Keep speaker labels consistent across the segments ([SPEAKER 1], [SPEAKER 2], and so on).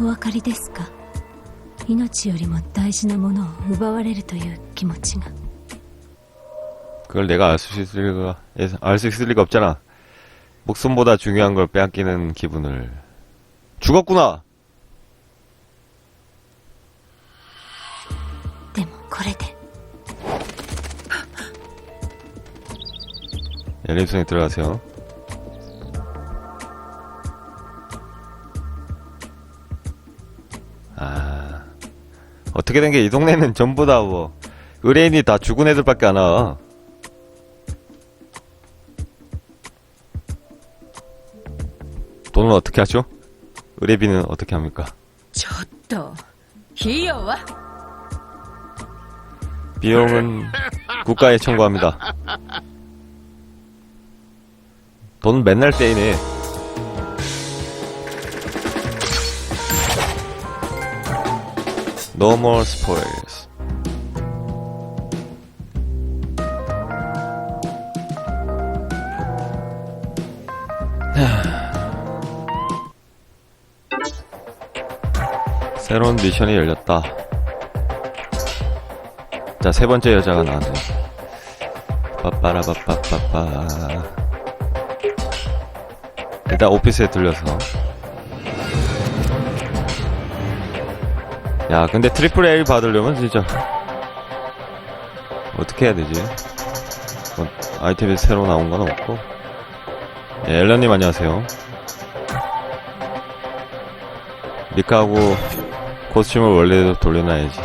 [SPEAKER 1] お分かりですか命よりも大事なものを奪われるという気持ちが
[SPEAKER 2] 그걸 내가 알 수 있을 리가, 알 수 있을 리가 없잖아. 목숨보다 중요한 걸 빼앗기는 기분을. 죽었구나!
[SPEAKER 1] でもこれで
[SPEAKER 2] 연립성에 들어가세요. 아, 어떻게 된 게 이 동네는 전부 다 뭐, 의뢰인이 다 죽은 애들밖에 안 와. 돈은 어떻게 하죠? 의뢰비는 어떻게 합니까?
[SPEAKER 3] ちょっと費用は
[SPEAKER 2] 비용은 국가에 청구합니다. 돈 맨날 떼이네. No more spoils. 하. 새로운 미션이 열렸다. 자, 세 번째 여자가 나왔네. 빠빠라빠빠빠빠. 일단 오피스에 들려서. 야, 근데 트리플 A 받으려면 진짜. 어떻게 해야 되지? 뭐, 아이템이 새로 나온 건 없고. 예, 엘런님 안녕하세요. 미카하고 코스튬을 원래대로 돌려놔야지.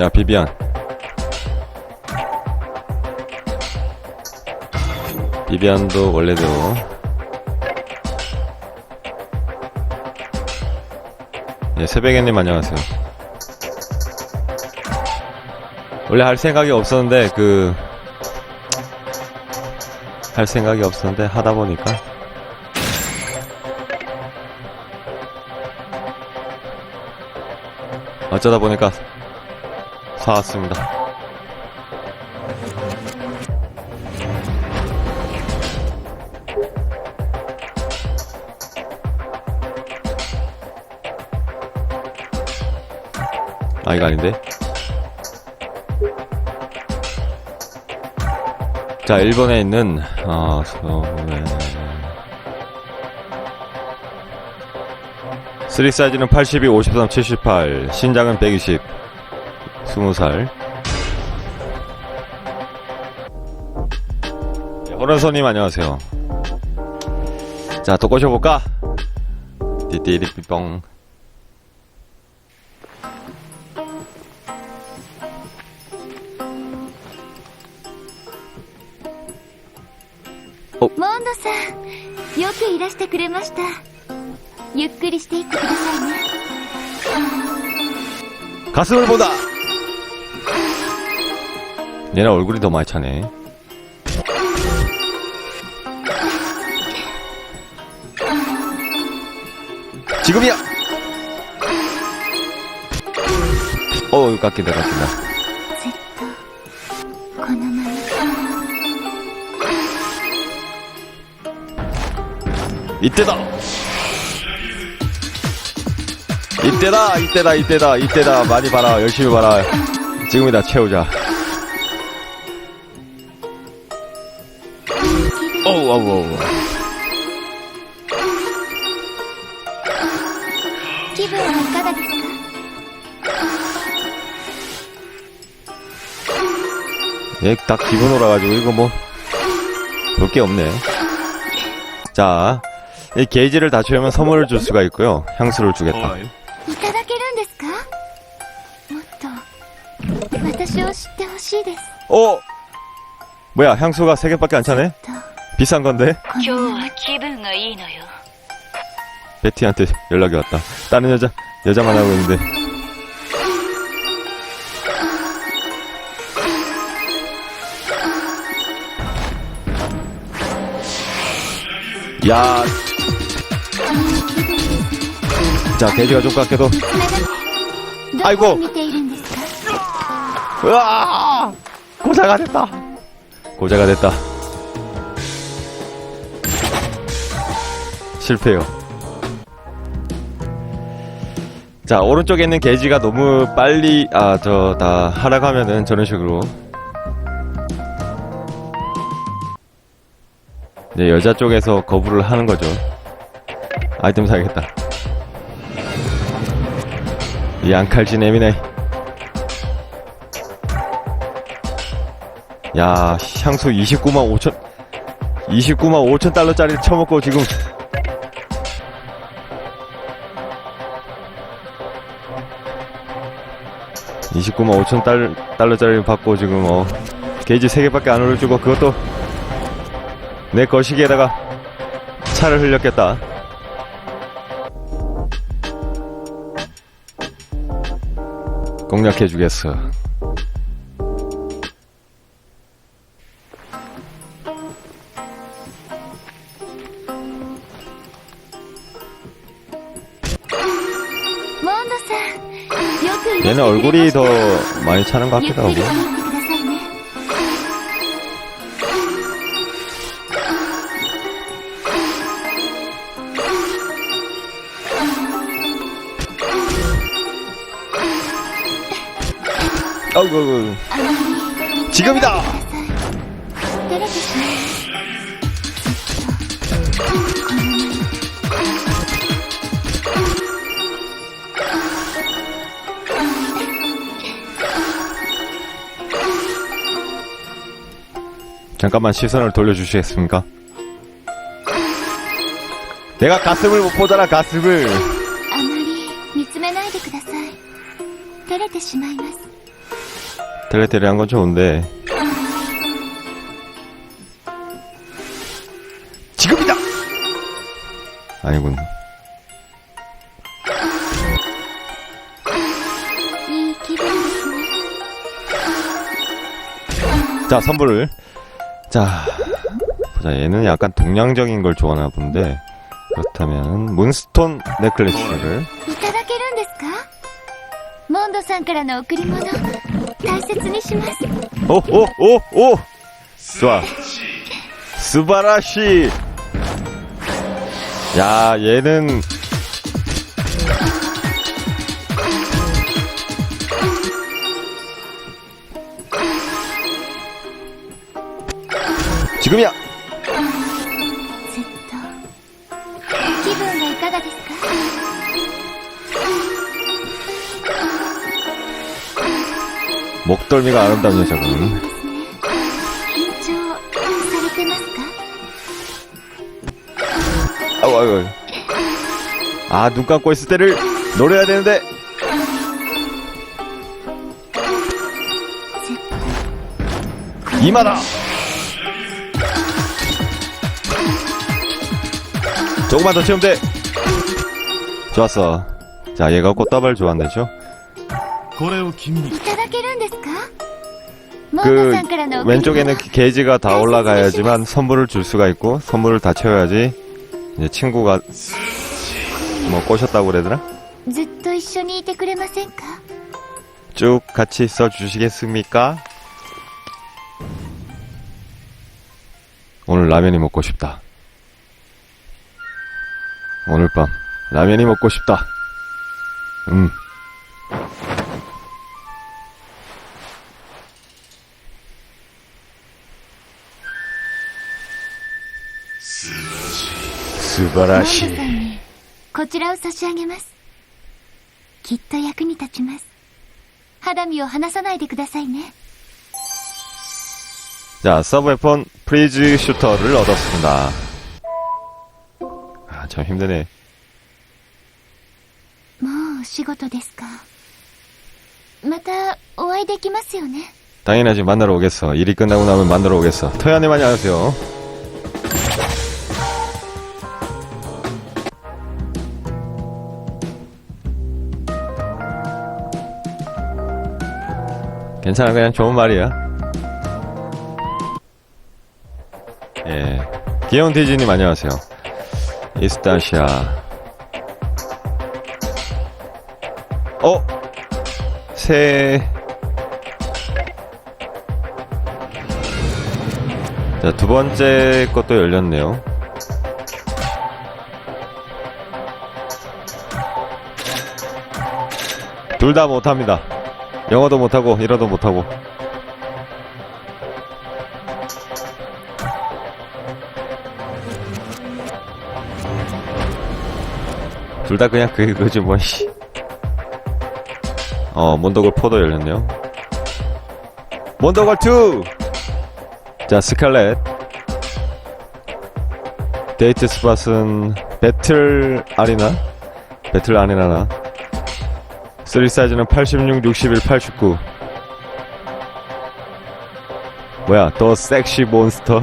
[SPEAKER 2] 야, 비비안. 비비안도 원래대로. 예, 새벽에님 안녕하세요. 원래 할 생각이 없었는데, 그, 할 생각이 없었는데, 하다 보니까. 어쩌다 보니까 사왔습니다. 아, 이거 아닌데? 자, 일본에 있는, 어, 소매. 3 사이즈는 82, 53, 78, 신장은 120, 20살. 네, 호런소님 안녕하세요. 자, 또 꼬셔볼까? 띠띠리삐뽕.
[SPEAKER 4] よくいらしてくれました。ゆっくりしていってくださいね。
[SPEAKER 2] 가슴을 보다! 얘네 얼굴이 더 많이 차네. 지금이야! 어, 이거 깎인다, 깎인다. 이때다. 이때다, 이때다, 이때다, 이때다. 많이 봐라, 열심히 봐라. 지금이다, 채우자. 어우, 어우, 어우. 얘 딱 기분 오라가지고 이거 뭐 볼 게 없네 자 이 게이지를 다 채우면 선물을 줄 수가 있고요. 향수를 주겠다.
[SPEAKER 4] いただけるんですかもっと、私を知ってほしいです。
[SPEAKER 2] 어? 뭐야, 향수가 3개밖에 안 차네?
[SPEAKER 4] と、
[SPEAKER 2] 비싼 건데?
[SPEAKER 4] このまま。
[SPEAKER 3] 気分がいいのよ
[SPEAKER 2] 베티한테 연락이 왔다. 다른 여자, 여자만 하고 있는데. 야. 자, 돼지가 좀 깎여도. 아이고! 으아! 고자가 됐다! 고자가 됐다. 실패요. 자, 오른쪽에 있는 게이지가 너무 빨리, 아, 저, 다 하락하면은 저런 식으로. 이제 여자 쪽에서 거부를 하는 거죠. 아이템 사야겠다. 이 안칼진 에미네. 야, 향수 29만 5천, 29만 5천 달러짜리 처먹고 지금. (29만 5천 달, 달러짜리 받고 지금 어 게이지 3개밖에 안 올려주고 그것도 내 거시기에다가 차를 흘렸겠다 공략해 주겠어. 얘는 얼굴이 더 많이 차는 것 같기도 하고. 아이고 지금이다
[SPEAKER 4] 照れてしまうずっとこのまま
[SPEAKER 2] 잠깐만 시선을 돌려주시겠습니까? 내가 가슴을 못 보잖아 가슴을
[SPEAKER 4] あまり見つめないでください照れてしまいます
[SPEAKER 2] 테레테레한 건 좋은데 지금이다 아니군
[SPEAKER 4] いい気分ですね
[SPEAKER 2] 자 선물을 자 보자 얘는 약간 동양적인 걸 좋아하나 본데 그렇다면 문스톤 넥클래스를
[SPEAKER 4] いただけるんですかモンドさんからの贈り物 大切にします
[SPEAKER 2] 오오오오 좋아 스바라시 야 얘는 지금이야
[SPEAKER 4] ずっと気分がいかがですか
[SPEAKER 2] 목덜미가 아름다운
[SPEAKER 4] 여자군.
[SPEAKER 2] 아유, 아유, 아, 눈 감고 있을 때를 노려야 되는데. 이마다! 조금만 더 채우면 돼! 좋았어. 자, 얘가 꽃다발 좋아한다죠?
[SPEAKER 5] これを君に
[SPEAKER 4] といただけるんですかモンド
[SPEAKER 2] 그
[SPEAKER 4] さんからの贈り物
[SPEAKER 2] 왼쪽에는 게이지가 다 올라가야지만 선물을 줄 수가 있고 선물을 다 채워야지 이제 친구가 뭐 꼬셨다고 그래더라
[SPEAKER 4] ずっと一緒にいてくれませんか
[SPEAKER 2] 쭉 같이 써 주시겠습니까? 오늘 라면이 먹고 싶다. 오늘 밤 라면이 먹고 싶다. 음. 스바라시.
[SPEAKER 4] モンドさんにこちらを差し上げますきっと役に立ちます肌身を離さないでくださいね
[SPEAKER 2] 자, 서브웨폰 프리즈 슈터를 얻었습니다. 아, 참 힘드네.
[SPEAKER 4] もうお仕事ですかまたお会いできますよね
[SPEAKER 2] 당연하지, 만나러 오겠어. 일이 끝나고 나면 만나러 오겠어. 토야님 안녕하세요. 괜찮아 그냥 좋은 말이야 예 귀여운 디즈님 안녕하세요 이스타시아 어? 새 자, 두 번째 것도 열렸네요. 둘 다 못합니다. 영어도 못하고, 일어도 못하고. 둘 다 그냥 그, 그지, 뭐, 씨. 어, 몬더골 포도 열렸네요. 몬더골 2! 자, 스칼렛. 데이트 스팟은 배틀 아리나? 배틀 아리나나? 3 사이즈는 86, 61, 89. 뭐야, 더 섹시 몬스터?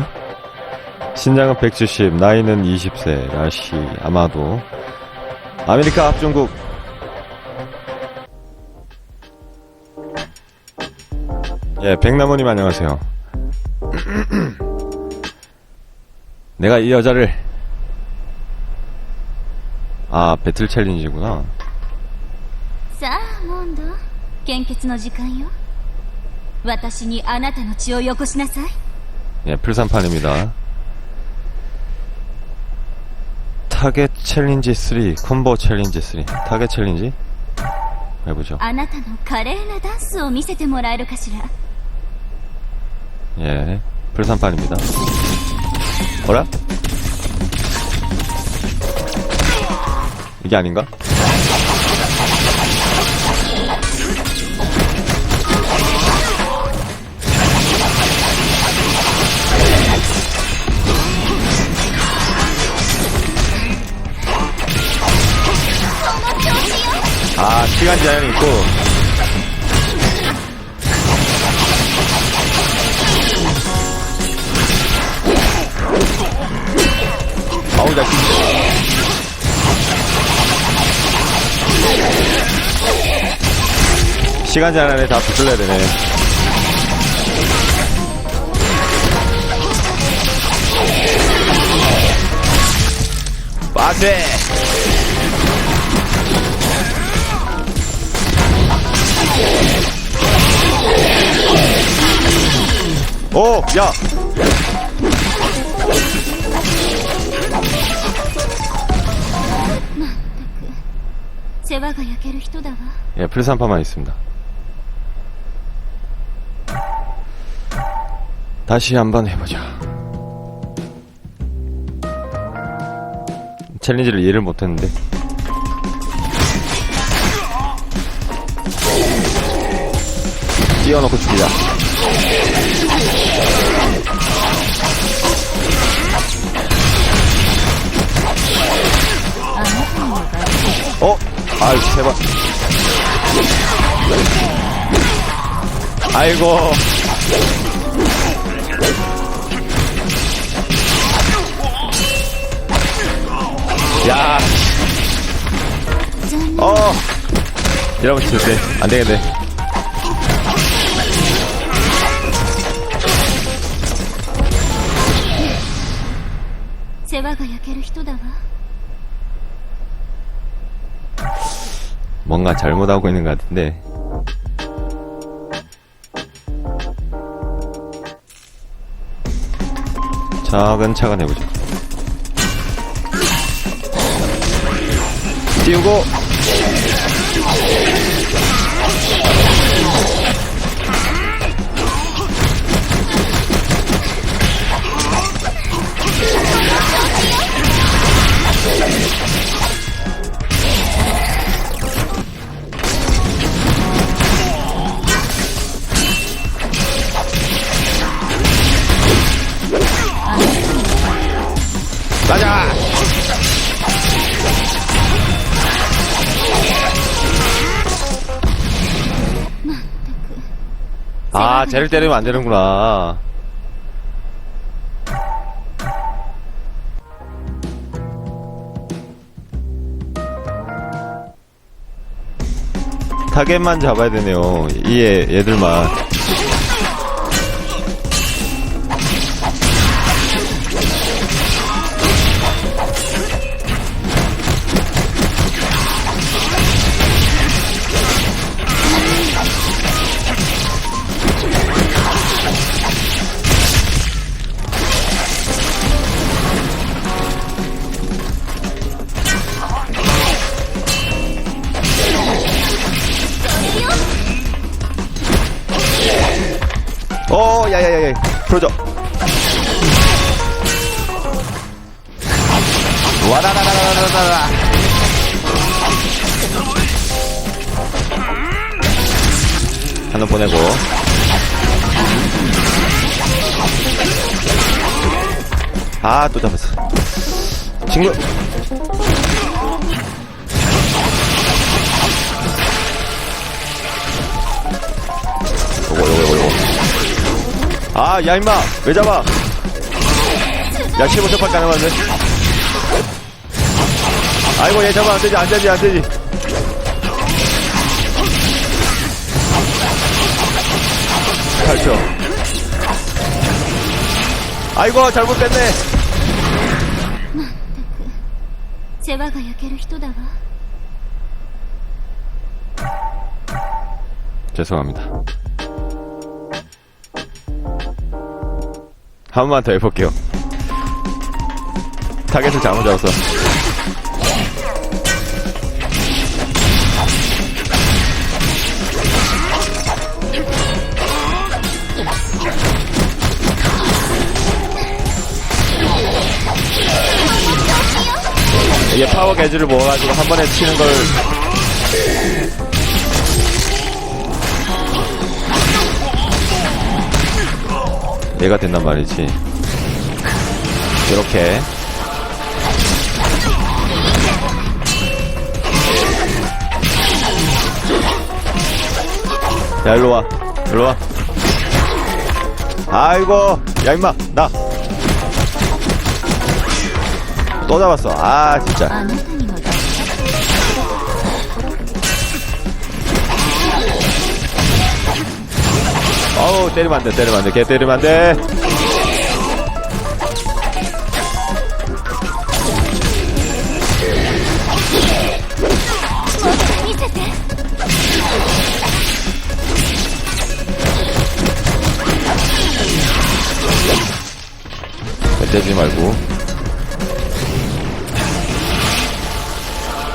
[SPEAKER 2] 신장은 170, 나이는 20세. 라시, 아마도. 아메리카 합중국. 예, 백남원님 안녕하세요. 내가 이 여자를 아 배틀 챌린지구나
[SPEAKER 4] モンド献血の時間よ私にあなたの血をよこしなさい
[SPEAKER 2] 예 풀산판입니다 타겟 챌린지 3 콤보 챌린지 3 타겟 챌린지 해보죠
[SPEAKER 4] あなたの華麗なダンスを見せてもらえるかしら
[SPEAKER 2] 예 풀산판입니다 어라? 이게 아닌가? 시간 제한이 있고. 아우 자식 시간 제한 안에 다 붙들려야 되네. 빠세 오, 야. 예, 풀산파만 있습니다. 다시 한번 해보자. 챌린지를 이해를 못했는데. 띄워놓고 죽이자. 어? 아이, 제발. 아이고. 야. 어. 이러면 절대 안 되겠네.
[SPEAKER 4] 世話が焼ける人だわ
[SPEAKER 2] 뭔가 잘못하고 있는 것 같은데. 차근차근 해보죠. 띄우고. 쟤를 때리면 안 되는구나. 타겟만 잡아야 되네요. 이 애, 얘들만. 오, 야야야야, 풀어줘. 와라라라라라라. 하나 보내고. 아, 또 잡았어. 친구. 아, 야, 임마! 왜 잡아? 야, 15초밖에 안 남았네. 아이고, 얘 잡아, 안 되지, 안 되지, 안 되지. 팔초 아이고, 잘못 뺐네.
[SPEAKER 4] 世話が焼ける人だわ
[SPEAKER 2] 죄송합니다. 한 번만 더 해볼게요. 타겟을 잘못 잡았어. 이게 파워 게이지를 모아가지고 한 번에 치는 걸 얘가 된단 말이지. 이렇게. 야, 일로 와. 일로 와. 아이고. 야, 임마. 나. 또 잡았어. 아, 진짜. 어우, 때리면 안 돼, 때리면 안 돼. 걔 때리면 안 돼. 떼지 말고.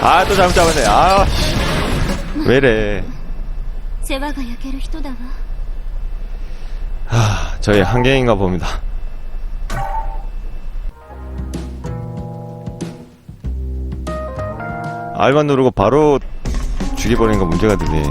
[SPEAKER 2] 아, 또 잘못 잡았네. 아, 씨. 왜래.
[SPEAKER 4] 世話が焼ける人だわ
[SPEAKER 2] 하, 저희 한계인가 봅니다. R만 누르고 바로 죽여버리는 건 문제가 되네.